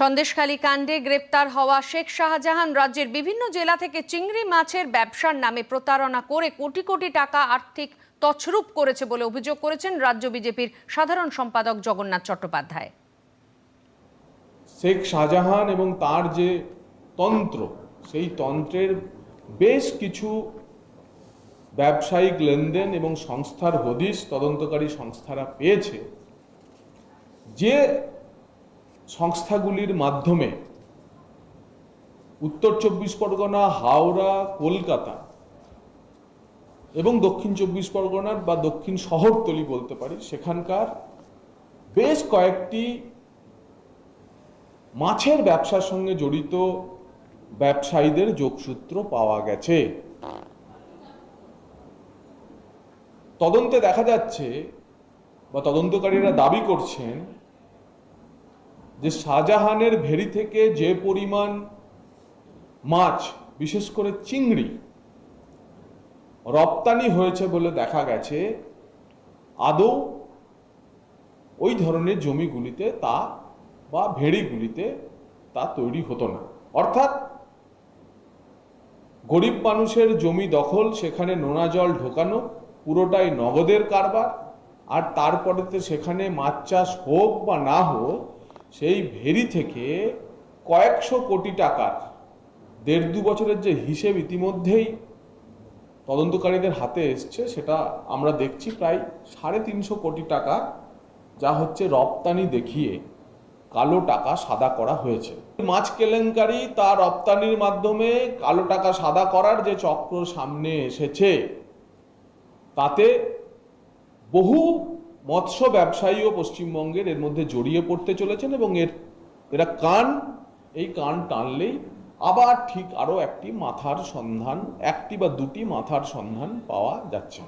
সন্দেশখালী কাণ্ডে গ্রেপ্তার হওয়া শেখ শাহজাহান রাজ্যের বিভিন্ন জেলা থেকে চিংড়ি মাছের ব্যবসার নামে প্রতারণা করে কোটি কোটি টাকা আর্থিক তছরূপ করেছে বলে অভিযোগ করেছেন রাজ্য বিজেপির সাধারণ সম্পাদক জগন্নাথ চট্টোপাধ্যায়। শেখ শাহজাহান এবং তার যে তন্ত্র, সেই তন্ত্রের বেশ কিছু ব্যবসায়িক লেনদেন এবং সংস্থার হদিশ তদন্তকারী সংস্থারা পেয়েছে। যে সংস্থাগুলির মাধ্যমে উত্তর চব্বিশ পরগনা, হাওড়া, কলকাতা এবং দক্ষিণ চব্বিশ পরগনার বা দক্ষিণ শহরতলি বলতে পারি, সেখানকার বেশ কয়েকটি মাছের ব্যবসার সঙ্গে জড়িত ব্যবসায়ীদের যোগসূত্র পাওয়া গেছে। তদন্তে দেখা যাচ্ছে বা তদন্তকারীরা দাবি করছেন যে শাহজাহানের ভেরি থেকে যে পরিমাণ মাছ, বিশেষ করে চিংড়ি, রপ্তানি হয়েছে বলে দেখা গেছে, আদৌ ওই ধরনের জমিগুলিতে তা বা ভেড়িগুলিতে তা তৈরি হতো না। অর্থাৎ গরিব মানুষের জমি দখল, সেখানে নোনা জল ঢোকানো, পুরোটাই নগদের কারবার, আর তারপরেতে সেখানে মাছ চাষ হোক বা না হোক সেই ভেরি থেকে কয়েকশো কোটি টাকার দেড় দু বছরের যে হিসেব ইতিমধ্যেই তদন্তকারীদের হাতে এসছে, সেটা আমরা দেখছি প্রায় সাড়ে তিনশো কোটি টাকা যা হচ্ছে রপ্তানি দেখিয়ে কালো টাকা সাদা করা হয়েছে। মাছ কেলেঙ্কারি তা রপ্তানির মাধ্যমে কালো টাকা সাদা করার যে চক্র সামনে এসেছে, তাতে বহু মৎস্য ব্যবসায়ীও পশ্চিমবঙ্গের এর মধ্যে জড়িয়ে পড়তে চলেছেন এবং এর, এরা কান, এই কান টানলেই আবার ঠিক আরও একটি মাথার সন্ধান, একটি বা দুটি মাথার সন্ধান পাওয়া যাচ্ছে।